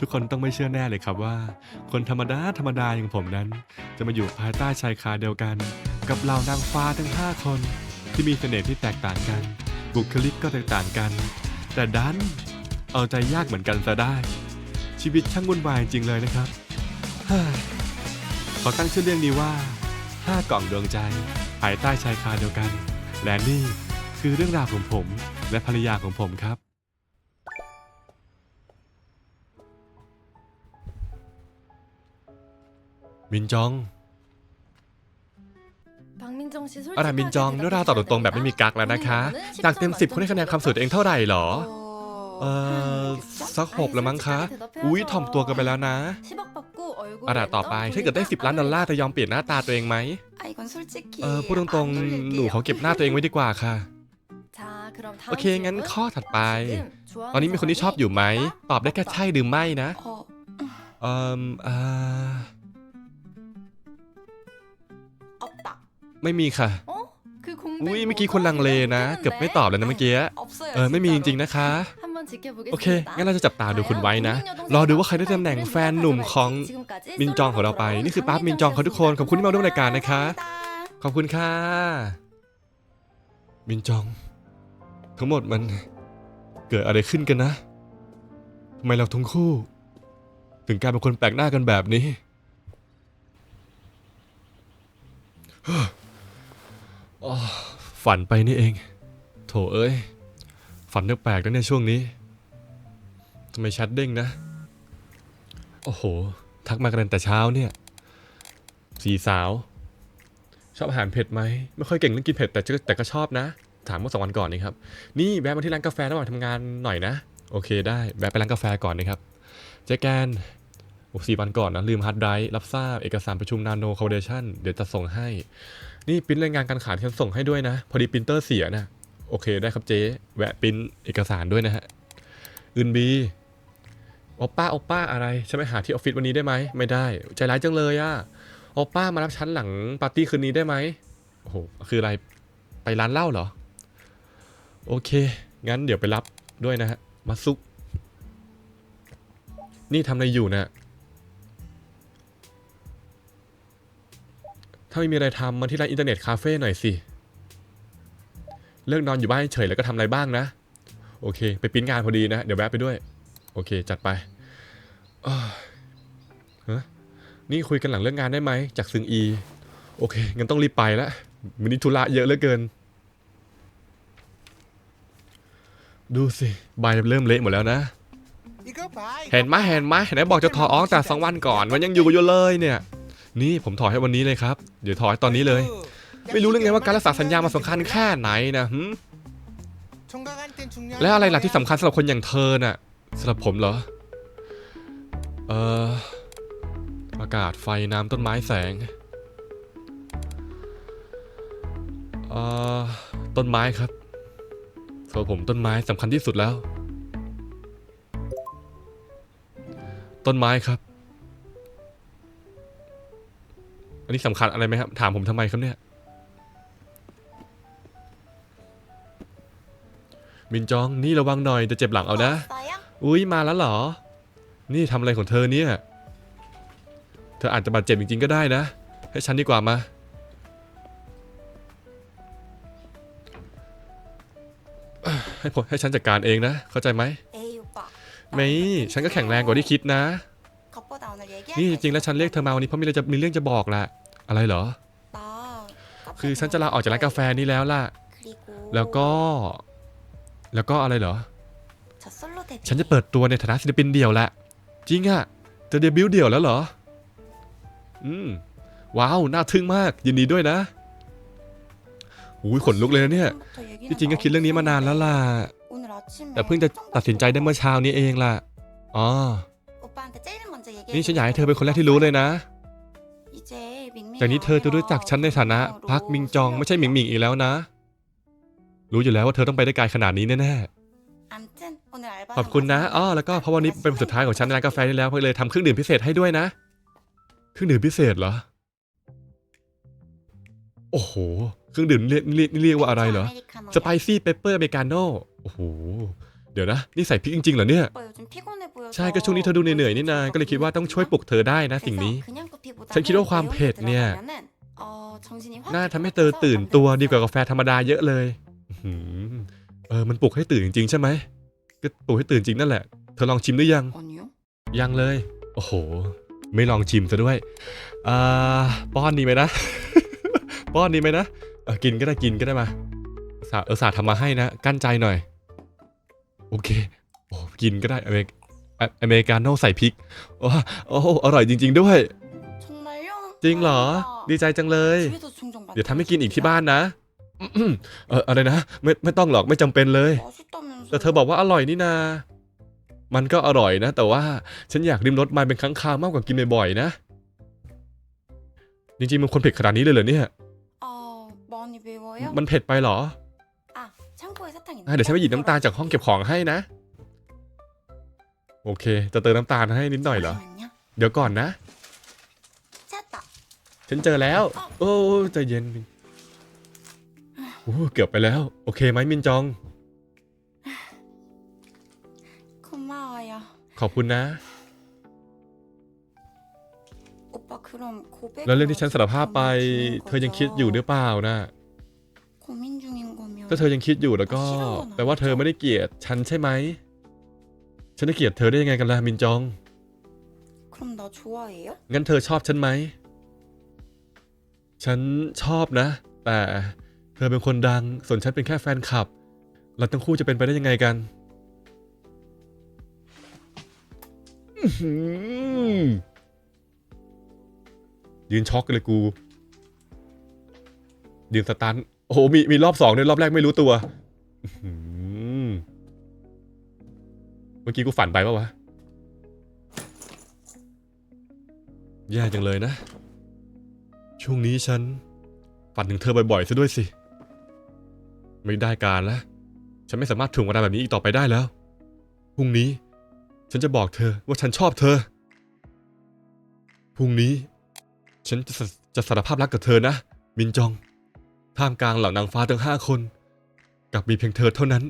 ทุกคนต้องไม่เชื่อแน่เลยครับว่า คนธรรมดาธรรมดาอย่างผมนั้น จะมาอยู่ภายใต้ชายคาเดียวกัน กับเหล่านางฟ้าทั้ง 5 คน ที่มีเสน่ห์ที่แตกต่างกัน บุคลิกก็แตกต่างกัน แต่ดันเอาใจยากเหมือนกันซะได้ ชีวิตช่างวุ่นวายจริงเลยนะครับขอตั้งชื่อเรื่องนี้ว่าห้ากล่องดวงใจภายใต้ชายคาเดียวกัน และนี่คือเรื่องราวของผมและภรรยาของผมครับ มินจองอะไรมินจองเรื่องราวตอบตรงๆแบบไม่มีกักแล้วนะคะ จากเต็มสิบคุณให้คะแนนความสวยตัวเองเท่าไหร่หรอ เออสักหกละมั้งคะ อุ้ยถ่อมตัวกันไปแล้วนะอะดาต่อไปถ้าเกิดได้ 10ล้านดอลลาร์จะยอมเปลี่ยนหน้าตาตัวเองไหมเออพูดตรงๆหนูขอเก็บหน้าตัวเองไว้ดีกว่าค่ะ โอเค งั้นข้อถัดไปตอนนี้มีคนที่ชอบอยู่ไหมตอบได้แค่ใช่หรือไม่นะ เอ่ออ่า ไม่มีค่ะ อุ้ยเมื่อกี้คนลังเลนะ เกือบไม่ตอบเลยนะเมื่อกี้ เออไม่มีจริงๆนะคะ โอเค งั้นเราจะจับตาดูคุณไว้นะ รอดูว่าใครได้ตำแหน่งแฟนหนุ่มของมินจองของเราไป นี่คือป๊าบมินจองเขาทุกคน ขอบคุณที่มาร่วมรายการนะคะ ขอบคุณค่ะ มินจอง ทั้งหมดมันเกิดอะไรขึ้นกันนะทำไมเราทั้งคู่ ถึงกลายเป็นคนแปลกหน้ากันแบบนี้อ๋อ ฝันไปนี่เอง โถเอ้ย ฝันแปลกๆนะเนี่ยช่วงนี้ทำไมแชทเด้งนะ โอ้โห ทักมากันแต่เช้าเนี่ย สีสาว ชอบอาหารเผ็ดไหม ไม่ค่อยเก่งเรื่องกินเผ็ดแต่ก็แต่ก็ชอบนะ ถามเมื่อสองวันก่อนนี่ครับ นี่แวะมาที่ร้านกาแฟระหว่างทำงานหน่อยนะ โอเคได้ แวะไปร้านกาแฟก่อนนะครับ เจ๊แกน โอ้สี่วันก่อนนะลืมฮาร์ดไดรฟ์รับทราบเอกสารประชุมนาโนคอ r เดชันเดี๋ยวจะส่งให้ นี่ปริ้นรายงานการขายที่ฉันส่งให้ด้วยนะ พอดีปรินเตอร์เสียนะโอเคได้ครับเจ๊แวะปริ้นเอกสารด้วยนะฮะอื่นบีโอป้าโอป้าอะไรฉันไปหาที่ออฟฟิศวันนี้ได้ไหมไม่ได้ ใจร้ายจังเลยอะโอป้ามารับฉันหลังปาร์ตี้คืนนี้ได้ไหมโอ้โหคืออะไรไปร้านเหล้าเหรอ โอเค งั้นเดี๋ยวไปรับด้วยนะฮะมาซุก นี่ทำอะไรอยู่นะ ถ้าไม่มีอะไรทำมาที่ร้านอินเทอร์เน็ตคาเฟ่หน่อยสิ เลิกนอนอยู่บ้านเฉยๆแล้วก็ทำอะไรบ้างนะ โอเค ไปปริ้นงานพอดีนะ เดี๋ยวแวะไปด้วย โอเค จัดไปอ้าวฮะนี่คุยกันหลังเลิกงานได้ไหม จากซึงอี โอเค งั้นต้องรีบไปแล้ววันนี้ธุระเยอะเหลือเกิน ดูสิใบเริ่มเละหมดแล้วนะเห็นไหมเห็นไหมเห็นไหมบอกจะถอดออกแต่สองวันก่อน มันยังอยู่อยู่เลยเนี่ย นี่ผมถอดให้วันนี้เลยครับ เดี๋ยวถอดให้ตอนนี้เลย ไม่รู้เรื่องไงว่าการรักษาสัญญามันสำคัญแค่ไหนนะหึแล้แล้ววอะอะไรไรล่ะล่ะที่ที่สำคัญสำหรับคนอย่างเธอน่ะสำหรับผมเหรอ เอ่อ อากาศไฟน้ำต้นไม้แสง เอ่อ ต้นไม้ครับสำหรับผมต้นไม้สำคัญที่สุดแล้ว ต้นไม้ครับ อันนี้สำคัญอะไรไหมครับ ถามผมทำไมครับเนี่ย มินจองนี่ระวังหน่อยจะเจ็บหลังเอานะอุ้ยมาแล้วเหรอ นี่ทำอะไรของเธอเนี่ย เธออาจจะบาดเจ็บจริงๆก็ได้นะ ให้ฉันดีกว่ามา ให้ผมให้ฉันจัดการเองนะ เข้าใจไหมไม่ ฉันก็แข็งแรงกว่าที่คิดนะ นี่จริงๆแล้วฉันเรียกเธอมาวันนี้เพราะมีอะไรจะมีเรื่องจะบอกแหละอะไรเหรอ คือฉันจะลาออกจากร้านกาแฟนี้แล้วล่ะ แล้วก็ แล้วก็อะไรเหรอ ฉันจะเปิดตัวในฐานะศิลปินเดี่ยวแหละ จริงอะจะเดบิวต์เดี่ยวแล้วเหรอ อืม ว้าว น่าทึ่งมาก ยินดีด้วยนะอุ้ยขนลุกเลยนะเนี่ยที่จริงก็คิดเรื่องนี้มานานแล้วล่ะ แต่เพิ่งจะตัดสินใจได้เมื่อเช้านี้เองล่ะ อ๋อ นี่ฉันอยากให้เธอเป็นคนแรกที่รู้เลยนะจากนี้เธอจะรู้จักฉันในฐานะพักมิงจองไม่ใช่หมิงหมิงอีกแล้วนะ รู้อยู่แล้วว่าเธอต้องไปได้ไกลขนาดนี้แน่ๆขอบคุณนะอ๋อแล้วก็เพราะวันนี้เป็นวันสุดท้ายของฉันในร้านกาแฟนี่แล้วก็เลยทำเครื่องดื่มพิเศษให้ด้วยนะ เครื่องดื่มพิเศษเหรอ โอ้โห เครื่องดื่มเรียกเรียกเรียกว่าอะไรเหรอสไปซี่เปปเปอร์อเมริกาโน่โอ้โห เดี๋ยวนะ นี่ใส่พริกจริงๆเหรอเนี่ย ใช่ ก็ช่วงนี้เธอดูเหนื่อยๆนี่นาก็เลยคิดว่าต้องช่วยปลุกเธอได้นะสิ่งนี้ ฉันคิดว่าความเผ็ดเนี่ยน่าทำให้เธอตื่นตัวดีกว่ากาแฟธรรมดาเยอะเลยเออ มันปลุกให้ตื่นจริงๆใช่ไหม ก็ปลุกให้ตื่นจริงนั่นแหละ เธอลองชิมหรือยัง ยังเลย โอ้โห ไม่ลองชิมซะด้วย อ่า ป้อนนี่ไหมนะ ป้อนนี่ไหมนะ กินก็ได้กินก็ได้มาสาเออสาทำมาให้นะ กั้นใจหน่อย โอเคโอ้กินก็ได้อเมริกอะอเมริกาโน่ใส่พริกโอ้โอ้อร่อยจริง ๆ ด้วย จริงเหรอ ดีใจจังเลย เดี๋ยวทำให้กินอีกที่บ้านนะอื้อเอออะไรนะไม่ไม่ต้องหรอกไม่จำเป็นเลย แต่เธอบอกว่าอร่อยนี่นา มันก็อร่อยนะ แต่ว่าฉันอยากริมรสมันเป็นครั้งคราวมากกว่ากินบ่อยๆนะ จริงๆมันคนเผ็ดขนาดนี้เลยเหรอเนี่ยมันเผ็ดไปเหรออะ เดี๋ยวฉันไปหยิบน้ำตาลจากห้องเก็บของให้นะ โอเค จะเติมน้ำตาลให้นิดหน่อยเหรอ เดี๋ยวก่อนนะ ฉันเจอแล้ว โอ้ใจเย็นโอ้เกือบไปแล้ว โอเคไหมมินจอง ขอบคุณนะ แล้วเรื่องที่ฉันสารภาพไป เธอยังคิดอยู่หรือเปล่านะ ถ้าเธอยังคิดอยู่แล้วก็แปลว่าเธอไม่ได้เกลียดฉันใช่ไหม ฉันจะเกลียดเธอได้ยังไงกันล่ะมินจองงั้นเธอชอบฉันไหม ฉันชอบนะ แต่เธอเป็นคนดัง ส่วนฉันเป็นแค่แฟนคลับ เราทั้งคู่จะเป็นไปได้ยังไงกันอื้อหือยืนช็อกเลยกู ยืนสตัน โอ้โหมีมีรอบสองด้วยรอบแรกไม่รู้ตัวอื้อหือเมื่อกี้กูฝันไปปะวะแย่จังเลยนะ ช่วงนี้ฉัน ฝันถึงเธอบ่อยๆซะด้วยสิ ไม่ได้การแล้วฉันไม่สามารถถ่วงเวลาแบบนี้อีกต่อไปได้แล้ว พรุ่งนี้ ฉันจะบอกเธอว่าฉันชอบเธอ พรุ่งนี้ ฉันจะสจะสารภาพรักกับเธอนะ มินจอง ท่ามกลางเหล่านางฟ้าทั้งห้าคนกับมีเพียงเธอเท่านั้น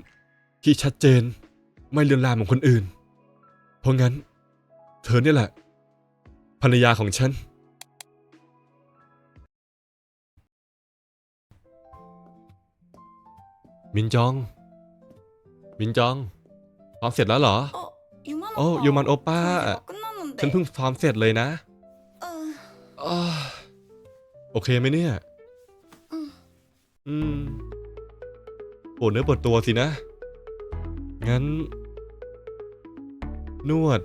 ที่ชัดเจนไม่เลือนลางเหมือนคนอื่น เพราะงั้น เธอเนี่ยแหละ ภรรยาของฉัน มินจอง มินจองพร้อมเสร็จแล้วเหรอ โอ้ยูมันโอป้า ฉันเพิ่งพร้อมเสร็จเลยนะอ้าโอเคไหมเนี่ยอืม อืมปวดเนื้อปวดตัวสินะ งั้น นวด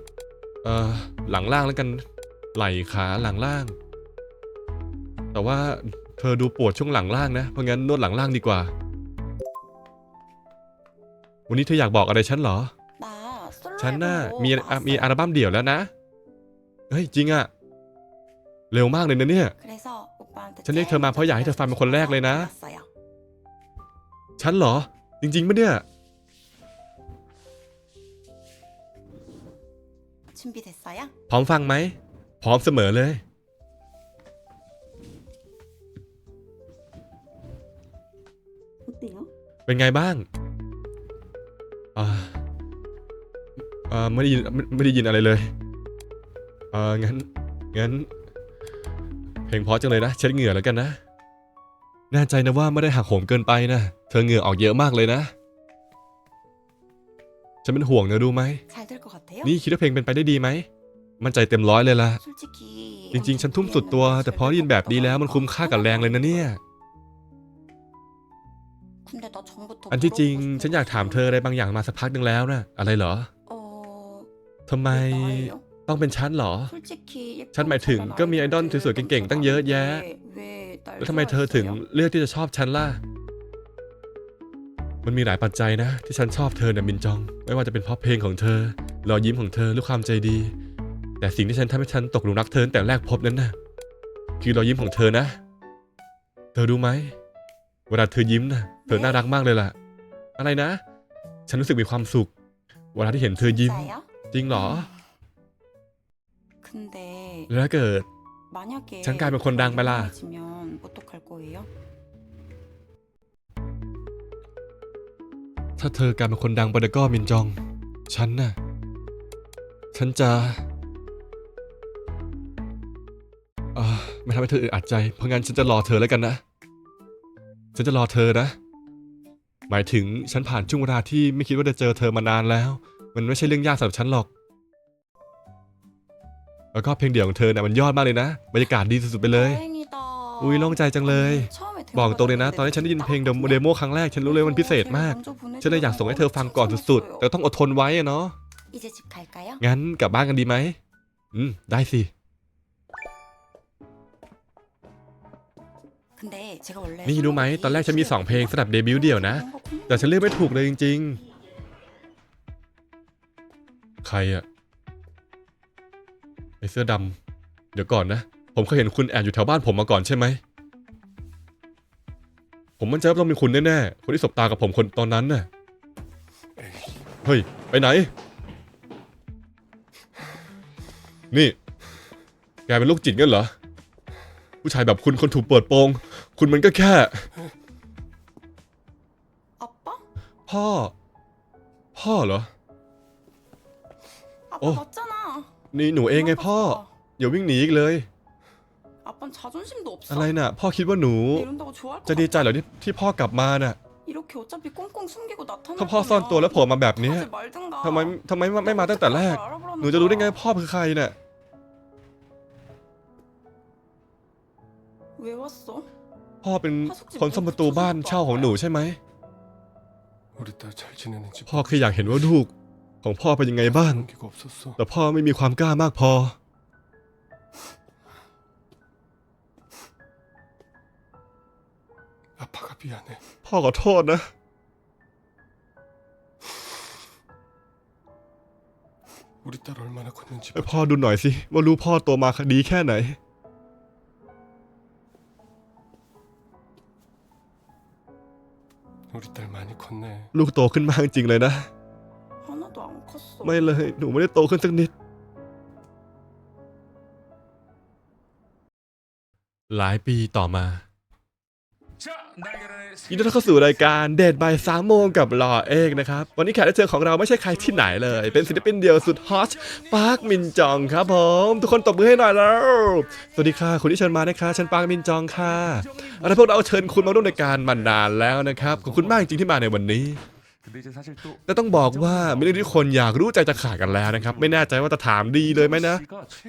เอ่อ หลังล่างแล้วกัน ไหล่ขาหลังล่าง แต่ว่าเธอดูปวดช่วงหลังล่างนะ เพราะงั้นนวดหลังล่างดีกว่า วันนี้เธออยากบอกอะไรฉันเหรอ ฉันน่ะมีอะมีอัลบั้มเดี่ยวแล้วนะ เฮ้ย จริงอะเร็วมากเลยนะเนี่ย ฉันเรียกเธอมาเพราะอยากให้เธอฟังเป็นคนแรกเลยนะ ฉันเหรอ จริงๆปะเนี่ยพร้อมฟังไหม พร้อมเสมอเลยเป็นไงบ้างอ่าอ่าไม่ได้ยินไม่ไม่ได้ยินอะไรเลยอ่างั้น งั้น เพลงเพราะจังเลยนะ เช็ดเหงื่อแล้วกันนะ แน่ใจนะว่าไม่ได้หักโหมเกินไปนะ เธอเหงื่อออกเยอะมากเลยนะ ฉันเป็นห่วงนะรู้ไหม นี่คิดว่าเพลงเป็นไปได้ดีไหม มั่นใจเต็มร้อยเลยล่ะ จริง ๆ ฉันทุ่มสุดตัว แต่พอได้ยินแบบนี้แล้วมันคุ้มค่ากับแรงเลยนะเนี่ย อันที่จริง ฉันอยากถามเธออะไรบางอย่างมาสักพักหนึ่งแล้วนะอะไรเหรอทำไมต้องเป็นฉันเหรอ ฉันหมายถึงก็มีไอดอลสวยๆเก่งๆตั้งเยอะแยะ แล้แล้ววทำทำไมไมเธเธออถึถึงงเลือกที่จะชอบฉันล่ะ มันมีหลายปัจจัยนะ ที่ฉันชอบเธอเนี่ยมินจอง ไม่ว่าจะเป็นเพราะเพลงของเธอ รอยยิ้มของเธอหรือความใจดี แต่สิ่งที่ฉันทำให้ฉันตกหลุมรักเธอตั้งแต่แรกพบนั้นน่ะคือรอยยิ้มของเธอนะ เธอรู้ไหมเวลาเธอยิ้มนะเธอน่ารักมากเลยล่ะ อะไรนะ ฉันรู้สึกมีความสุข เวลาที่เห็นเธอยิ้ม จริงเหรอแล้วถ้าเกิด ฉันกลายเป็นคนดังไปล่ะถ้าเธอกลายเป็นคนดังไปแล้วก็มินจอง ฉันน่ะ ฉันจะอ่าไม่ทำให้เธออึดอัดใจ เพราะงั้นฉันจะรอเธอแล้วกันนะ ฉันจะรอเธอนะ หมายถึงฉันผ่านช่วงเวลาที่ไม่คิดว่าจะเจอเธอมานานแล้ว มันไม่ใช่เรื่องยากสำหรับฉันหรอก แล้วก็เพลงเดี่ยวของเธอเนี่ยมันยอดมากเลยนะบรรยากาศดีสุดๆไปเลย อุ้ยโล่งใจจังเลย บอกตรงเลยนะ ตอนที่ฉันได้ยินเพลงเดโมครั้งแรกฉันรู้เลยมันพิเศษมาก ฉันเลยอยากส่งให้เธอฟังก่อนสุดๆ แต่ต้องอดทนไว้อะเนาะงั้นกลับบ้านกันดีไหมอืมได้สิ นี่รู้ไหมตอนแรกฉันมี 2 เพลงสำหรับเดบิวต์เดี่ยวนะ แต่ฉันเลือกไม่ถูกเลยจริง ๆ ใครอะ เสื้อดำ เดี๋ยวก่อนนะ ผมเคยเห็นคุณแอบอยู่แถวบ้านผมมาก่อนใช่ไหม ผมมั่นใจว่าต้องเป็นคุณแน่ๆ คนที่สบตากับผมคนตอนนั้นน่ะ เฮ้ย ไปไหน นี่ แกเป็นลูกจิตงั้นเหรอ ผู้ชายแบบคุณคนถูกเปิดโปง คุณมันก็แค่ 아빠? พ่อ พ่อเหรอ 아빠 어. 맞잖아. นี่หนูเองไงพ่อ อย่าวิ่งหนีอีกเลย อะไรน่ะ พ่อคิดว่าหนู จะดีใจเหรอที่ที่พ่อกลับมาน่ะถ้าพ่อซ่อนตัวแล้วโผล่มาแบบนี้ทำไมทำไมไม่มาตั้งแต่แรก หนูจะรู้ได้ไงพ่อคือใครน่ะพ่อเป็นคนสมประตูบ้านเช่าของหนูใช่ไหมพ่อคืออยากเห็นว่าลูก ของพ่อเป็นยังไงบ้าง แต่พ่อไม่มีความกล้ามากพอ พ่อขอโทษนะไห้พ่อดูหน่อยสิ ว่ารู้พ่อตัวมาคดีแค่ไหนลูกโตขึ้นมากจริงเลยนะ ไม่เลย หนูไม่ได้โตขึ้นสักนิด หลายปีต่อมายินดีต้อนรับเข้าสู่รายการเดทบายสามโมงกับหล่อเอกนะครับ วันนี้แขกรับเชิญของเราไม่ใช่ใครที่ไหนเลย เป็นศิลปินเดี่ยวสุดฮอตปาร์คมินจองครับผม ทุกคนตบมือให้หน่อยแล้ว สวัสดีค่ะคุณที่เชิญมานะคะฉันปาร์คมินจองค่ะอะไรพวกเราเชิญคุณมาร่วมรายการมานานแล้วนะครับขอบคุณมากจริงๆที่มาในวันนี้ แต่ต้องบอกว่าไม่ได้ทุกคนอยากรู้ใจจะขายกันแล้วนะครับ ไม่แน่ใจว่าจะถามดีเลยไหมนะ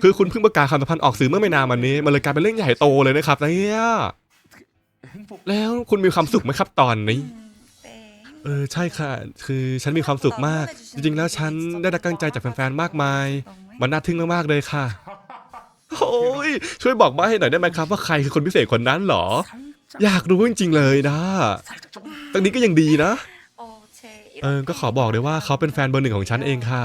คือคุณเพิ่งประกาศความสัมพันธ์ออกสื่อเมื่อไม่นานมานี้มันเลยกลายเป็นเรื่องใหญ่โตเลยนะครับเนี่ยแล้วคุณมีความสุขไหมครับตอนนี้ เออใช่ค่ะ คือฉันมีความสุขมาก จริงๆ แล้วฉันได้รับกำลังใจจากแฟนๆ มากมาย มันน่าทึ่งมากๆ เลยค่ะ โอ้ยช่วยบอกมาให้หน่อยได้ไหมครับ ว่าใครคือคนพิเศษคนนั้นหรอ อยากรู้จริงๆ เลยนะตรงนี้ก็ยังดีนะ เออก็ขอบอกเลยว่าเขาเป็นแฟนเบอร์หนึ่งของฉันเองค่ะ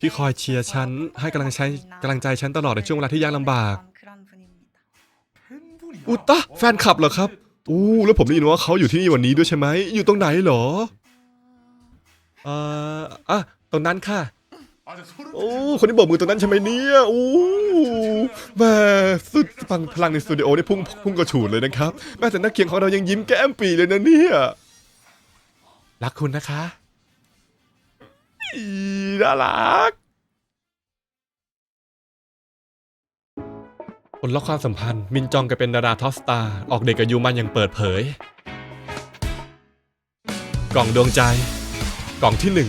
ที่คอยเชียร์ฉันให้กำลังใช้กำลังใจฉันตลอดในช่วงเวลาที่ยากลำบาก อุตตะแฟนคลับเหรอครับ อู้แล้วผมได้ยินว่าเขาอยู่ที่นี่วันนี้ด้วยใช่ไหม อยู่ตรงไหนเหรอ เอ่ออะตรงนั้นค่ะ โอ้คนที่โบกมือตรงนั้นใช่ไหมเนี่ยโอ้แม่สุดพลังพลังในสตูดิโอไดพุ่งพุ่งกระฉูดเลยนะครับแม้แต่นักเขียนของเรายังยิ้มแก้มปีเลยนะเนี่ย รักคุณนะคะอีน่ารักผลลัพธ์ความสัมพันธ์ มินจองกลายเป็นดาราท็อปสตาร์ออกเด็กกับยูมันอย่างเปิดเผย กล่องดวงใจ กล่องที่หนึ่ง